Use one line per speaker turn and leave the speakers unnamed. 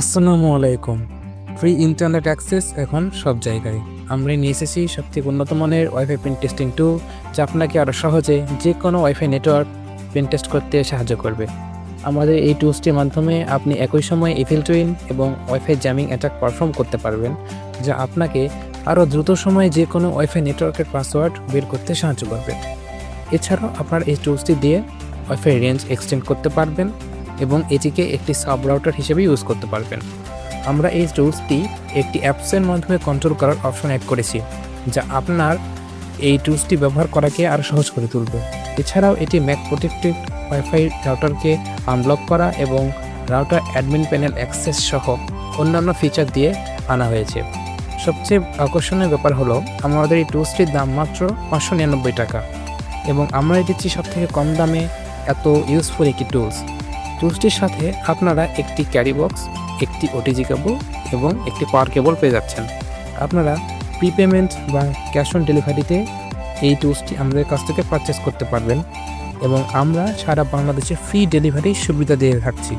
আসসালামু আলাইকুম। Free internet access এখন সব জায়গায়। আমরা নিয়ে এসেছি সবথেকে উন্নত মানের ওয়াইফাই পেন টেস্টিং টুল যা আপনাকে আরও সহজে যে কোনো ওয়াইফাই নেটওয়ার্ক পেন টেস্ট করতে সাহায্য করবে। আমাদের এই টুলসটির মাধ্যমে আপনি একই সময়ে ইফিল টুইন এবং ওয়াইফাই জ্যামিং অ্যাটাক পারফর্ম করতে পারবেন, যা আপনাকে আরও দ্রুত সময়ে যে কোনো ওয়াইফাই নেটওয়ার্কের পাসওয়ার্ড বের করতে সাহায্য করবে। এছাড়াও আপনার এই টুলসটি দিয়ে ওয়াইফাই রেঞ্জ এক্সটেন্ড করতে পারবেন। এবং এটিকে একটি সাব রাউটার হিসেবে ইউজ করতে পারবেন। আমরা এই টুলসটি একটি অ্যাপসের মাধ্যমে কন্ট্রোল করার অপশন অ্যাড করেছি, যা আপনার এই টুলসটি ব্যবহার করাকে আরও সহজ করে তুলবে। এছাড়াও এটি ম্যাক প্রোটেক্টেড ওয়াইফাই রাউটারকে আনলক করা এবং রাউটার অ্যাডমিন প্যানেল অ্যাক্সেস সহ অন্যান্য ফিচার দিয়ে আনা হয়েছে। সবচেয়ে আকর্ষণীয় ব্যাপার হলো, আমাদের এই টুলসটির দাম মাত্র পাঁচশো নিরানব্বই টাকা এবং আমরা দিচ্ছি সব থেকে কম দামে এত ইউজফুল একটি টুলস টুলসটির সাথে আপনারা একটি ক্যারি বক্স, একটি ওটিজি কেবল এবং একটি পাওয়ার কেবল পেয়ে যাচ্ছেন। আপনারা প্রিপেমেন্ট বা ক্যাশ অন ডেলিভারিতে এই টুলসটি আমাদের কাছ থেকে পারচেস করতে পারবেন এবং আমরা সারা বাংলাদেশে ফ্রি ডেলিভারি সুবিধা দিয়ে থাকছি।